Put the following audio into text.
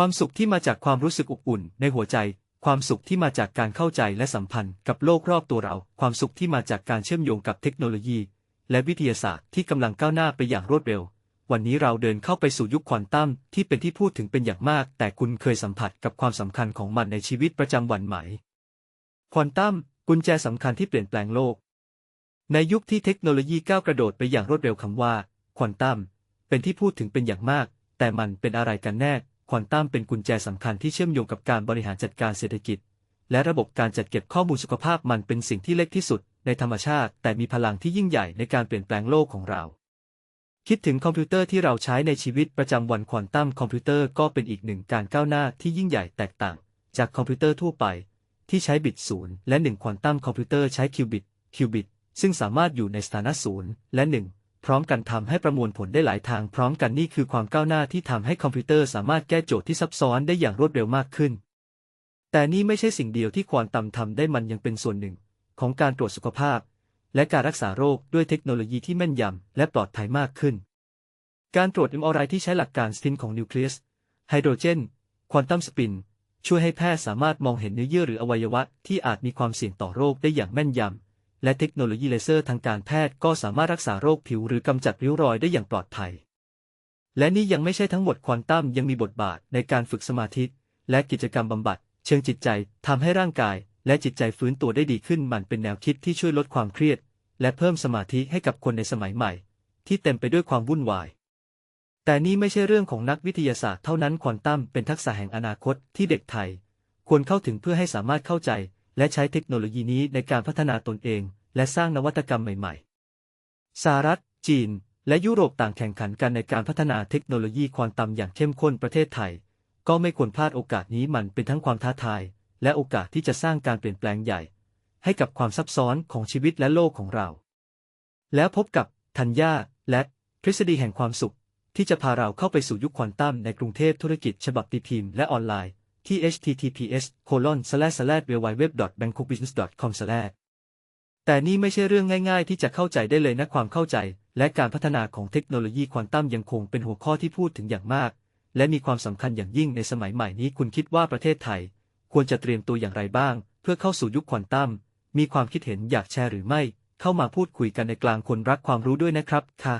ความสุขที่มาจากความรู้สึกอบอุ่นในหัวใจ ความสุขที่มาจากการเข้าใจและสัมพันธ์กับโลกรอบตัวเรา ความสุขที่มาจากการเชื่อมโยงกับเทคโนโลยี และวิทยาศาสตร์ที่กำลังก้าวหน้าไปอย่างรวดเร็ว วันนี้เราเดินเข้าไปสู่ยุคควอนตัมที่เป็นที่พูดถึงเป็นอย่างมาก แต่คุณเคยสัมผัสกับความสำคัญของมันในชีวิตประจำวันไหม ควอนตัมกุญแจสำคัญที่เปลี่ยนแปลงโลก ในยุคที่เทคโนโลยีก้าวกระโดดไปอย่างรวดเร็วคำว่า ควอนตัมเป็นที่พูดถึงเป็นอย่างมาก แต่มันเป็นอะไรกันแน่ ควอนตัมเป็นกุญแจสำคัญที่เชื่อมโยงกับการบริหารจัดการเศรษฐกิจ และระบบการจัดเก็บข้อมูลสุขภาพมันเป็นสิ่งที่เล็กที่สุดในธรรมชาติ แต่มีพลังที่ยิ่งใหญ่ในการเปลี่ยนแปลงโลกของเรา คิดถึงคอมพิวเตอร์ที่เราใช้ในชีวิตประจำวันควอนตัมคอมพิวเตอร์ก็เป็นอีกหนึ่งการก้าวหน้าที่ยิ่งใหญ่แตกต่าง จากคอมพิวเตอร์ทั่วไป ที่ใช้บิตศูนย์และหนึ่งควอนตัมคอมพิวเตอร์ใช้คิวบิตคิวบิตซึ่งสามารถอยู่ในสถานะศูนย์และหนึ่ง ร้อมกันทำให้ประมวลผลได้หลายทางพร้อมกันนี่คือความก้าวหน้าที่ทำให้คอมพิวเตอร์สามารถแก้โจทย์ที่ซับซ้อนได้อย่างรวดเร็วมากขึ้น แต่นี่ไม่ใช่สิ่งเดียวที่ควอนตัมทำได้มันยังเป็นส่วนหนึ่ง ของการตรวจสุขภาพ และการรักษาโรคด้วยเทคโนโลยีที่แม่นยำและปลอดภัยมากขึ้น การตรวจ MRI ที่ใช้หลักการสปินของนิวเคลียสไฮโดรเจน ควอนตัมสปิน ช่วยให้แพทย์สามารถมองเห็นเนื้อเยื่อหรืออวัยวะที่อาจมีความเสี่ยงต่อโรคได้อย่างแม่นยำ และเทคโนโลยีเลเซอร์ทางการแพทย์ก็สามารถรักษาโรคผิวหรือกำจัดริ้วรอยได้อย่างปลอดภัย และนี่ยังไม่ใช่ทั้งหมดควอนตัมยังมีบทบาทในการฝึกสมาธิ และกิจกรรมบำบัด เชิงจิตใจทำให้ร่างกาย และจิตใจฟื้นตัวได้ดีขึ้นมันเป็นแนวคิดที่ช่วยลดความเครียด และเพิ่มสมาธิให้กับคนในสมัยใหม่ ที่เต็มไปด้วยความวุ่นวาย แต่นี่ไม่ใช่เรื่องของนักวิทยาศาสตร์เท่านั้นควอนตัมเป็นทักษะแห่งอนาคตที่เด็กไทย ควรเข้าถึงเพื่อให้สามารถเข้าใจ และใช้เทคโนโลยีนี้ในการพัฒนาตนเอง และสร้างนวัตกรรมใหม่ๆ สหรัฐ จีน และยุโรปต่างแข่งขันกันในการพัฒนาเทคโนโลยีควอนตัมอย่างเข้มข้นประเทศไทย ก็ไม่ควรพลาดโอกาสนี้มันเป็นทั้งความท้าทาย และโอกาสที่จะสร้างการเปลี่ยนแปลงใหญ่ ให้กับความซับซ้อนของชีวิตและโลกของเรา แล้วพบกับธัญญาและทฤษฎีแห่งความสุข ที่จะพาเราเข้าไปสู่ยุคควอนตัมในกรุงเทพธุรกิจฉบับตีพิมพ์และออนไลน์ ที่ https colon slash slash www.bangkokbusiness com slash แต่นี่ไม่ใช่เรื่องง่าย ๆ ที่จะเข้าใจได้เลยนะความเข้าใจ และการพัฒนาของเทคโนโลยีควอนตัมยังคงเป็นหัวข้อที่พูดถึงอย่างมาก และมีความสำคัญอย่างยิ่งในสมัยใหม่นี้คุณคิดว่าประเทศไทย ควรจะเตรียมตัวอย่างไรบ้าง เพื่อเข้าสู่ยุคควอนตัมมีความคิดเห็นอยากแชร์หรือไม่ เข้ามาพูดคุยกันในกลางคนรักความรู้ด้วยนะครับค่ะ